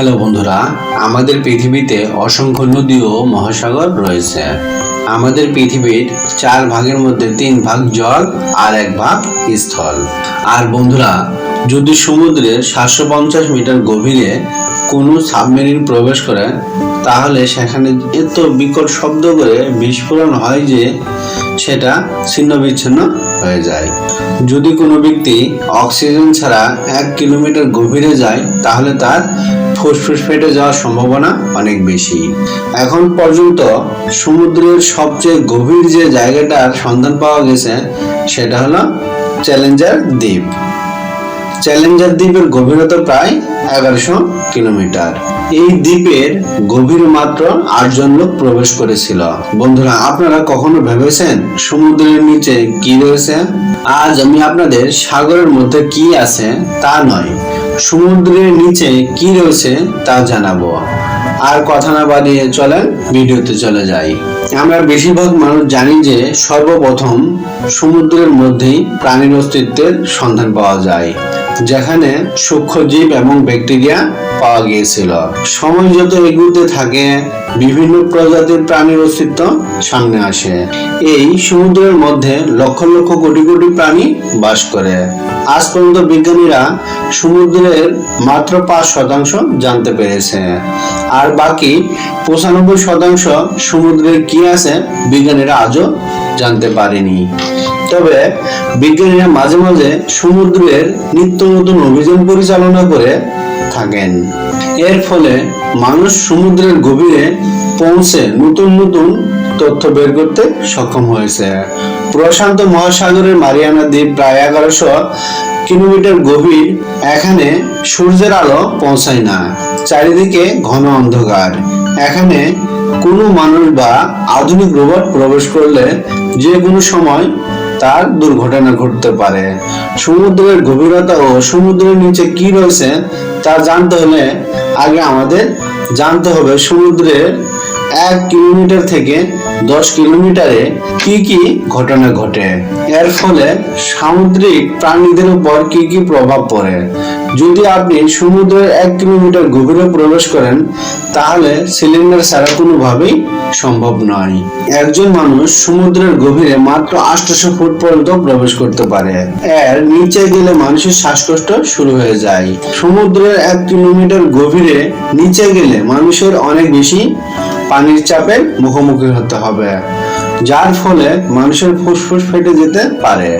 Hello বন্ধুরা, আমাদের পৃথিবীতে অসংখ্য নদী ও মহাসাগর রয়েছে। আমাদের পৃথিবীর চার ভাগের মধ্যে তিন ভাগ জল আর এক ভাগ স্থল। আর বন্ধুরা, যদি সমুদ্রের সাতশো পঞ্চাশ মিটার গভীরে কোনো সাবমেরিন প্রবেশ করে, তাহলে সেখানে এত বিকট শব্দ করে বিস্ফোরণ হয় যে সেটা ছিন্ন বিচ্ছিন্ন হয়ে যায়। যদি কোনো ব্যক্তি অক্সিজেন ছাড়া এক কিলোমিটার গভীরে যায়, তাহলে তার ফুসফুস ফেটে যাওয়ার সম্ভাবনা অনেক বেশি। এখন পর্যন্ত সমুদ্রের সবচেয়ে গভীর যে জায়গাটার সন্ধান পাওয়া গেছে, সেটা হলো চ্যালেঞ্জার দ্বীপ। চ্যালেঞ্জার দ্বীপের গভীরতা প্রায় এগারোশো কিলোমিটার। এই দ্বীপের গভীর মাত্র আটজন লোক প্রবেশ করেছিল। বন্ধুরা, আপনারা কখনো ভেবেছেন সমুদ্রের নিচে কি রয়েছে? আজ আমি আপনাদের সাগরের মধ্যে কি আছে তা নয়। সমুদ্রের নিচে কি রয়েছে তা জানাব। আর কথা না বাড়িয়ে চলেন, ভিডিওতে চলে যাই। আমরা বেশিরভাগ মানুষ জানি যে সর্বপ্রথম সমুদ্রের মধ্যেই প্রাণীর অস্তিত্বের সন্ধান পাওয়া যায়, যেখানে সূক্ষ্ম জীব এবং ব্যাকটেরিয়া পাওয়া গিয়েছিল। সময় যত এগুতে থাকে, বিভিন্ন প্রজাতির প্রাণীর অস্তিত্ব সামনে আসে। এই সমুদ্রের মধ্যে লক্ষ লক্ষ কোটি কোটি প্রাণী বাস করে। আজ পর্যন্ত বিজ্ঞানীরা সমুদ্রের মাত্র পাঁচ শতাংশ জানতে পেরেছে। আর বাকি পঁচানব্বই শতাংশ সমুদ্রের কি আছে, বিজ্ঞানীরা আজও জানতে পারেনি। তবে বিজ্ঞানীরা মাঝে মাঝে সমুদ্রের নিত্য নতুন অভিযান পরিচালনা করে থাকেন। এর ফলে মানুষ সমুদ্রের গভীরে পৌঁছে নতুন নতুন তথ্য বের করতে সক্ষম হয়েছে। প্রশান্ত মহাসাগরের মারিয়ানা দ্বীপ প্রায় এগারোশো কিলোমিটার গভীর। এখানে সূর্যের আলো পৌঁছায় না। চারিদিকে ঘন অন্ধকার। এখানে কোনো মানুষ বা আধুনিক রোবট প্রবেশ করলে যে কোনো সময় তার দুর্ঘটনা ঘটতে পারে। সমুদ্রের গভীরতা ও সমুদ্রের নিচে কি রয়েছে তা জানতে হলে আগে আমাদের জানতে হবে সমুদ্রের এক কিলোমিটার থেকে দশ কিলোমিটারে কি কি ঘটনা ঘটে? এর ফলে সামুদ্রিক প্রাণীদের উপর কি কি প্রভাব পড়ে? যদি আপনি সমুদ্রের এক কিলোমিটার গভীরে প্রবেশ করেন, তাহলে সিলিন্ডার ছাড়া কোনোভাবেই সম্ভব নয়। একজন মানুষ সমুদ্রের গভীরে মাত্র আটশো ফুট পর্যন্ত প্রবেশ করতে পারে। এর নিচে গেলে মানুষের শ্বাসকষ্ট শুরু হয়ে যায়। সমুদ্রের এক কিলোমিটার গভীরে নিচে গেলে মানুষের অনেক বেশি পানির চাপের মুখোমুখি হতে হবে, যার ফলে মানুষের ফুসফুস ফেটে যেতে পারে।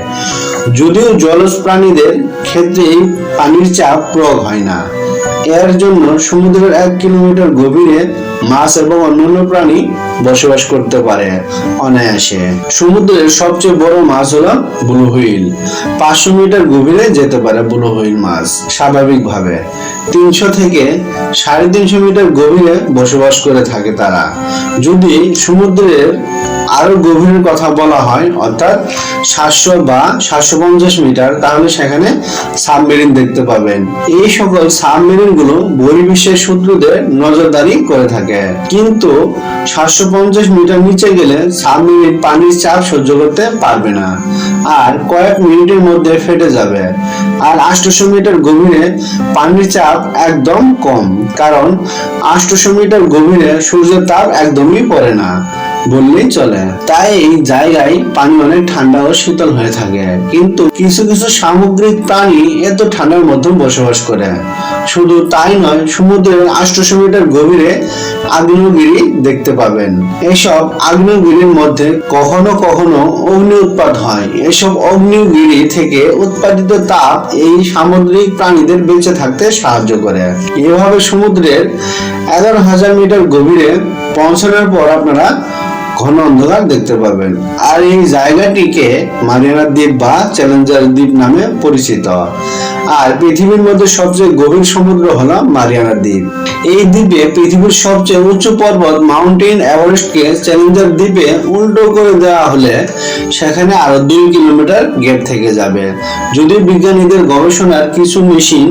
যদিও জলজ প্রাণীদের ক্ষেত্রে পানির চাপ প্রয়োগ হয় না, এর জন্য সমুদ্রের এক কিলোমিটার গভীরে মাছ এবং অন্যান্য প্রাণী বসবাস করতে পারে অনায়াসে। সমুদ্রের সবচেয়ে বড় মাছ হলো ব্লু হুইল পাঁচশো মিটার গভীরে যেতে পারে ব্লু হুইল মাছ, স্বাভাবিকভাবে। তিনশো থেকে সাড়ে তিনশো মিটার গভীরে বসবাস করে থাকে তারা। যদি সমুদ্রের আরও গভীরের কথা বলা হয়, অর্থাৎ সাতশো বা সাতশো পঞ্চাশ মিটার, তাহলে সেখানে সাবমেরিন দেখতে পাবেন। এই সকল সাবমেরিনগুলো বহির্বিশ্বের শত্রুদের নজরদারি করে থাকে। কিন্তু সাতশো পঞ্চাশ মিটার নিচে গেলে সাবমেরিন পানির চাপ সহ্য করতে পারবে না। আর কয়েক মিনিটের মধ্যে ফেটে যাবে। আর আটশো মিটার গভীরে পানির চাপ একদম কম। কারণ আটশো মিটার গভীরে সূর্যের তাপ একদমই পড়ে না। বললেই চলে। তাই এই জায়গায় পানি অনেক ঠান্ডা ও শীতল হয়ে থাকে। কিন্তু কিছু কিছু সামুদ্রিক প্রাণী এত ঠান্ডার মধ্যে বসবাস করে। শুধু তাই নয়, সমুদ্রের আটশো মিটার গভীরে আগ্নেয়গিরি দেখতে পাবেন। এসব আগ্নেয়গিরির মধ্যে কখনো কখনো অগ্নি উৎপাদ হয়। এসব অগ্নিগিরি থেকে উৎপাদিত তাপ এই সামুদ্রিক প্রাণীদের বেঁচে থাকতে সাহায্য করে। এভাবে সমুদ্রের এগারো হাজার মিটার গভীরে পৌঁছানোর পর আপনারা ঘন অন্ধকার দেখতে পাবেন। আর এই জায়গাটিকে মারিয়ানা দ্বীপ বা চ্যালেঞ্জার দ্বীপ নামে পরিচিত। আর পৃথিবীর মধ্যে সবচেয়ে গভীর সমুদ্র হলো মারিয়ানা দ্বীপ। এই দ্বীপে পৃথিবীর সবচেয়ে উঁচু পর্বত মাউন্টেন এভারেস্টকে চ্যালেঞ্জার দ্বীপে উল্টো করে দেওয়া হলে সেখানে আরও দুই কিলোমিটার গেপ থেকে যাবে। যদিও বিজ্ঞানীদের গবেষণার কিছু মেশিন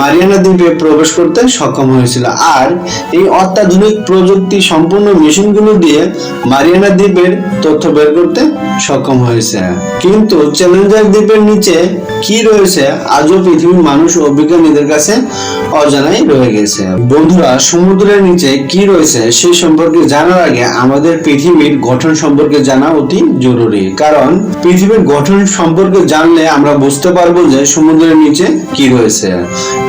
মারিয়ানা দ্বীপে প্রবেশ করতে সক্ষম হয়েছিল। আর এই অত্যাধুনিক প্রযুক্তি সম্পূর্ণ মেশিনগুলো দিয়ে মারিয়ানা দ্বীপের তথ্য বের করতে সক্ষম হয়েছে। কিন্তু চ্যালেঞ্জার দ্বীপের নিচে কি রয়েছে, আজও পৃথিবীর মানুষ ও বিজ্ঞানীদের কাছে অজানাই রয়ে গেছে। বন্ধুরা, সমুদ্রের নিচে কি রয়েছে সেই সম্পর্কে জানার আগে আমাদের পৃথিবীর গঠন সম্পর্কে জানা অতি জরুরি। কারণ পৃথিবীর গঠন সম্পর্কে জানলে আমরা বুঝতে পারব যে সমুদ্রের নিচে কি রয়েছে।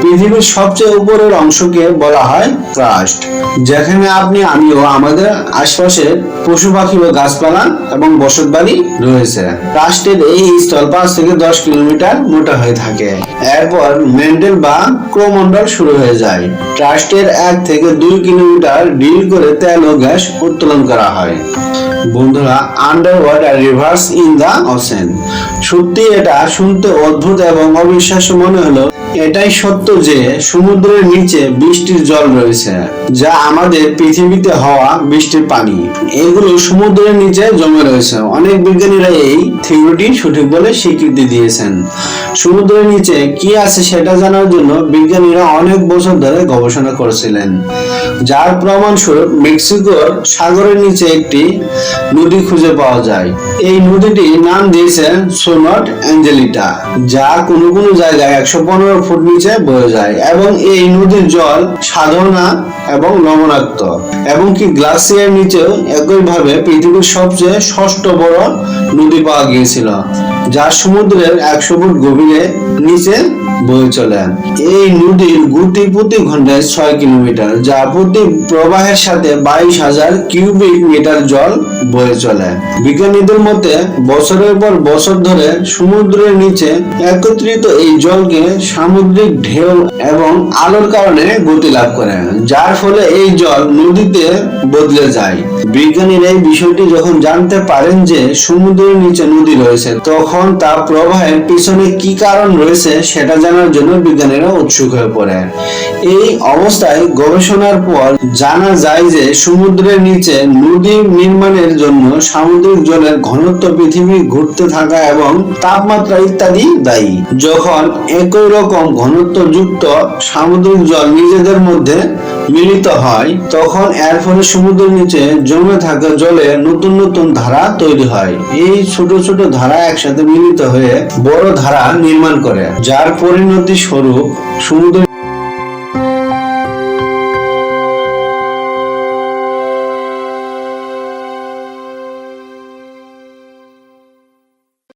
পৃথিবীর সবচেয়ে উপরের অংশকে বলা হয় ক্রাস্ট। যেখানে আপনি, আমিও, আমাদের আশপাশে পশু পাখি ও গাছপালা এবং বসত বাড়ি রয়েছে। রাষ্ট্রের এই স্থল পাঁচ থেকে দশ কিলোমিটার মোটা হয়ে থাকে। এরপর মেন্ডেল বা ক্রোমন্ডল শুরু হয়ে যায়। ট্রাস্টের এক থেকে দুই কিলোমিটার ডিল করে তেল ও গ্যাস উত্তোলন করা হয়। বন্ধুরা under water rivers in the ocean সত্যি এটা শুনতে অদ্ভুত এবং অবিশ্বাস্য মনে হলো এটাই সত্য যে সমুদ্রের নিচে বৃষ্টির জল রয়েছে, যা আমাদের পৃথিবীতে হওয়া বৃষ্টির পানি। এগুলো সমুদ্রের নিচে জমে রয়েছে। অনেক বিজ্ঞানীরা এই থিওরিটি সঠিক বলে স্বীকৃতি দিয়েছেন। সমুদ্রের নিচে কি আছে সেটা জানার জন্য বিজ্ঞানীরা অনেক বছর ধরে গবেষণা করেছিলেন। যার প্রমাণস্বরূপ মেক্সিকোর সাগরের নিচে একটি নদী খুঁজে পাওয়া যায়। এই নদীটি নাম দিয়েছে সোনট অ্যাঞ্জেলিটা, যা কোনো কোনো জায়গায় একশো পনেরো ফুট নিচে বয়ে যায় এবং এই নদীর জল সাধনা এবং লবণাক্ত এবং কি গ্লাসিয়ার নিচেও একইভাবে পৃথিবীর সবচেয়ে ষষ্ঠ বড় নদী পাওয়া গিয়েছিল। যা সমুদ্রের একশো ফুট গভীরে নিচে বয়ে চলে। এই নদীর গতি প্রতি ঘন্টায় ছয় কিলোমিটার, যা প্রতি প্রবাহের সাথে বাইশ হাজার কিউবিক মিটার জল বয়ে চলে। বিজ্ঞানীদের মতে, বছরের পর বছর ধরে সমুদ্রের নিচে একত্রিত এই জলকে সামুদ্রিক ঢেউ এবং আলোর কারণে গতি লাভ করে, যার ফলে এই জল নদীতে বদলে যায়। বিজ্ঞানীরা এই বিষয়টি যখন জানতে পারেন যে সমুদ্রের নিচে নদী রয়েছে, তখন তা প্রবাহের পিছনে কি কারণ রয়েছে সেটা জানার জন্য বিজ্ঞানীরা উৎসুক হয়ে পড়ে এই অবস্থায় গবেষণার পর জানা যায় যে সমুদ্রের নিচে নদী নির্মাণের জন্য সামুদ্রিক জলের ঘনত্ব পৃথিবী ঘুরতে থাকা এবং তাপমাত্রা ইত্যাদি দায়ী। যখন একই রকম ঘনত্ব যুক্ত সামুদ্রিক জল নিজেদের মধ্যে মিলিত হয়, তখন এর ফলে সমুদ্রের নিচে জমে থাকা জলে নতুন নতুন ধারা তৈরি হয়। এই ছোট ছোট ধারা একসাথে মিলিত হয়ে বড় ধারা নির্মাণ করে যার পরিণতি স্বরূপ সমুদ্র